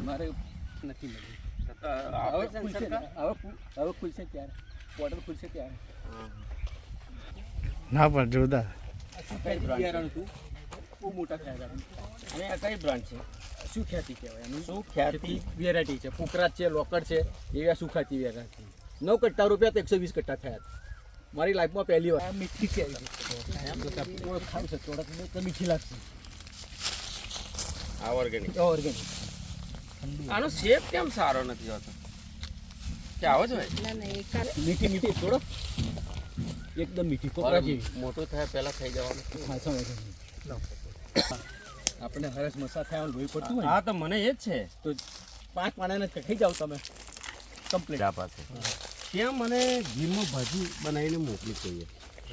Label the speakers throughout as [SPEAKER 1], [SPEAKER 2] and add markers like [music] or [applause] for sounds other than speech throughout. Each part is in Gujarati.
[SPEAKER 1] મારે નથી મળ્યું હવે હવે ખુલ- હવે ખુલશે ત્યારે બોર્ડર ખુલશે ત્યારે
[SPEAKER 2] ના, પણ જોરદાર.
[SPEAKER 1] બહુ મોટા હતા
[SPEAKER 3] અને આ કઈ બ્રાન્ડ છે.
[SPEAKER 1] શું ખ્યાતિ કહેવાય
[SPEAKER 3] શું ખ્યાતિ
[SPEAKER 1] વેરાયટી છે પુકરાત છે લોકડ છે, એવા સુખાતી વેરાયટી નવ કટ્ટા રૂપિયા તો એકસો વીસ કટ્ટા થયા મારી લાઈફમાં પહેલી વાર. મીઠી છે. ખાવું છે થોડાક તો મીઠી લાગશે
[SPEAKER 3] આ ઓર્ગેનિક
[SPEAKER 1] ઓર્ગેનિક
[SPEAKER 3] આનો શેપ કેમ સારો નથી હોતો? કે આવો જ હોય?
[SPEAKER 1] મીઠી મીઠી થોડો. એકદમ મીઠી કોકરા જેવી.
[SPEAKER 3] મોટો થાય પહેલા થઈ જવાનું.
[SPEAKER 1] હા, આપણે હરસ મસા થયા લોહી પડતું હોય
[SPEAKER 3] હા તો મને એ જ છે.
[SPEAKER 1] તો પાંચ પાણાને ખાઈ જાઓ તમે. કમ્પ્લીટ
[SPEAKER 3] આ પાસે ત્યાં મને ઘીમાં ભાજી બનાવીને મોકલી જોઈએ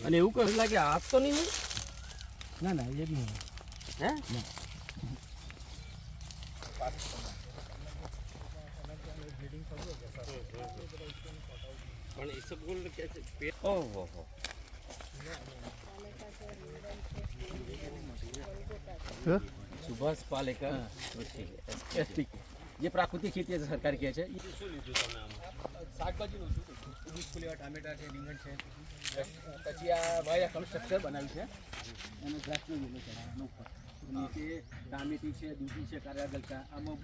[SPEAKER 3] અને એવું કહ્યું લાગે આ તો નહીં હોય?
[SPEAKER 1] ના ના એ નહીં.
[SPEAKER 3] હે? પણ ઇસબગુલ કે છે ઓહો હો સુભાષ પાલેકર
[SPEAKER 1] જે પ્રાકૃતિક ખેતી છે સરકાર કહે છે શાકભાજીનું શું ફૂલેવા ટામેટા છે રીંગણ છે. પછી આ ભાઈ આ કન્સ્ટ્રક્ચર બનાવ્યું છે? અને દ્રાક્ષનો લીલો છે ઉપર. નીચે ટામેટી છે દૂધી છે કારેલા ગલકા આમાં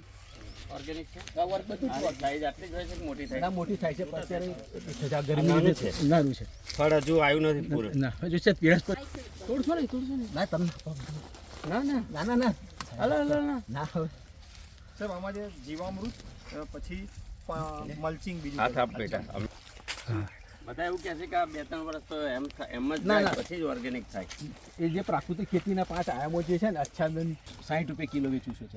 [SPEAKER 3] ઓર્ગેનિક છે?
[SPEAKER 1] આ વર્ગ બધું જ
[SPEAKER 3] સાઈઝ આટલી જ હોય છે મોટી થાય?
[SPEAKER 1] મોટી થાય છે અત્યારે ગરમી
[SPEAKER 3] છે.
[SPEAKER 1] નાનું છે.
[SPEAKER 3] ફળ હજુ આવ્યું નથી પૂરું.
[SPEAKER 1] ના હજુ છે પીળસ પર. તોડશો તોડશો ના
[SPEAKER 3] ના ના
[SPEAKER 1] ના ના ના. ના હવે.
[SPEAKER 4] સાહેબ આમાં જે જીવામૃત પછી મલ્ચિંગ બીજું
[SPEAKER 3] હાથ આપ બેટા બધા એવું કહે છે કે આ બે ત્રણ વર્ષ તો એમ એમ જ
[SPEAKER 1] ના,
[SPEAKER 3] પછી જ ઓર્ગેનિક થાય.
[SPEAKER 1] એ જે પ્રાકૃતિક ખેતીના પાંચ આયામો જે છે ને અચ્છાદન સાઠ રૂપિયા કિલો વેચું છું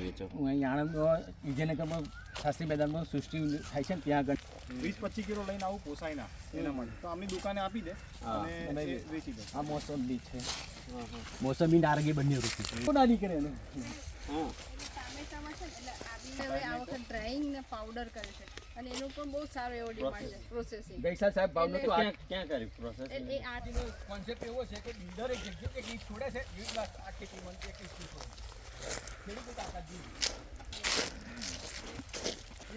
[SPEAKER 3] વેચો
[SPEAKER 1] હું અહીં આણંદમાં વિજયનગરમાં શાસ્ત્રી મેદાનમાં સૃષ્ટિ થાય છે ને ત્યાં આગળ.
[SPEAKER 4] વીસ પચીસ કિલો લઈને આવું પોસાય ના એના માટે. તો આમની દુકાને આપી દે અને વેચી દે.
[SPEAKER 1] આ મોસંબી છે. મોસંબી નારગી બંને ઋતુ ના નીકળે એને?
[SPEAKER 3] હા.
[SPEAKER 5] ટામેટામાં છે ને એટલે હવે આ વખત ડ્રાઈંગ ને પાવડર કરે છે. અને એનું પણ બહુ સારો એવો ડિમાન્ડ છે પ્રોસેસિંગ
[SPEAKER 1] ગઈસાલ સાહેબ ભાવ નતો
[SPEAKER 3] ક્યાં ક્યાં કરી પ્રોસેસ
[SPEAKER 5] એ આઠ
[SPEAKER 1] કોન્સેપ્ટ એવો છે કે બિલ્ડર એક જગ્યાએ એક ઈંટ છોડે છે એવી લાખ આખી ટીમ એક ઈંટ છોડે ખેડૂતો તાકાત જી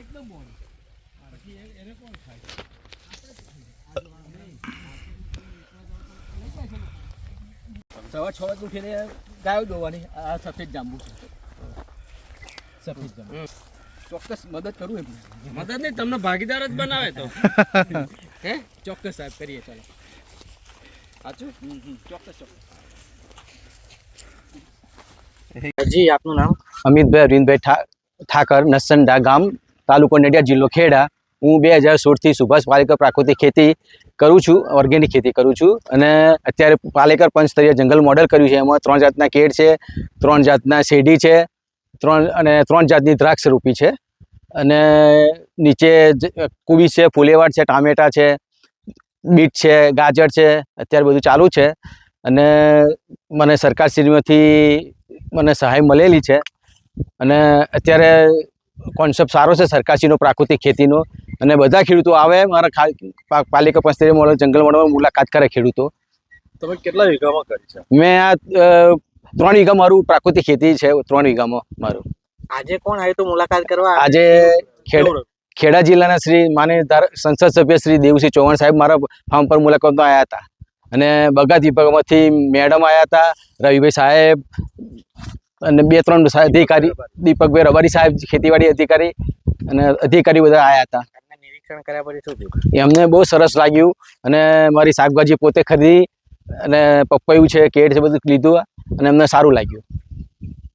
[SPEAKER 1] એકદમ મોડું પછી એને કોણ ખાય? સવા છ વાગે ઉઠીને ગાયો દોવાની આ સફેદ જાંબુ છે. સફેદ ચોક્કસ મદદ કરું એમ
[SPEAKER 3] મદદ નહીં તમને ભાગીદાર જ બનાવે તો. [laughs] હે?
[SPEAKER 1] ચોક્કસ સાહેબ કરીએ ચાલો.
[SPEAKER 3] સાચું?
[SPEAKER 1] ચોક્કસ ચોક્કસ.
[SPEAKER 6] જી આપનું નામ?
[SPEAKER 7] અમિતભાઈ અરવિંદભાઈ ઠાકર નસંડા ગામ તાલુકો નડિયાદ જિલ્લો ખેડા. હું બે હજાર સોળથી સુભાષ પાલેકર પ્રાકૃતિક ખેતી કરું છું ઓર્ગેનિક ખેતી કરું છું. અને અત્યારે પાલેકર પંચસ્તરીય જંગલ મોડેલ કર્યું છે. એમાં ત્રણ જાતના કેડ છે ત્રણ જાતના શેરડી છે ત્રણ અને ત્રણ જાતની દ્રાક્ષ રોપી છે. અને નીચે કુબી છે ફુલેવાડ છે ટામેટા છે બીટ છે ગાજર છે અત્યારે બધું ચાલુ છે. અને મને સરકારશ્રીમાંથી મને સહાય મળેલી છે. અને અત્યારે કોન્સેપ્ટ સારો છે સરકારશ્રીનો પ્રાકૃતિક ખેતીનો. અને બધા ખેડૂતો આવે મારા પાલિકા પંચતરી મોડલ જંગલ મોડલમાં મુલાકાત કરે ખેડૂતો.
[SPEAKER 4] તમે કેટલા વીઘામાં કરી છે?
[SPEAKER 7] મેં આ ત્રણ વીઘા મારું પ્રાકૃતિક ખેતી છે ત્રણ વીઘામાં મારું.
[SPEAKER 6] આજે કોણ આવ્યું હતું મુલાકાત કરવા?
[SPEAKER 7] આજે ખેડ જિલ્લાના શ્રી માનીય સંસદ સભ્ય શ્રી દેવસિંહ ચૌહાણ સાહેબ મારા ફાર્મ પર મુલાકાત આવ્યા હતા. અને બગાત વિભાગમાંથી મેડમ આવ્યા હતા રવિભાઈ સાહેબ અને બે ત્રણ અધિકારી દીપકભાઈ રબારી સાહેબ ખેતીવાડી અધિકારી અને અધિકારી બધા આવ્યા હતા.
[SPEAKER 6] એમને નિરીક્ષણ કર્યા પછી શું થયું?
[SPEAKER 7] એમને બહુ સરસ લાગ્યું અને મારી શાકભાજી પોતે ખરીદી અને પપૈયું છે કેળ છે બધું લીધું. અને અમને સારું લાગ્યું.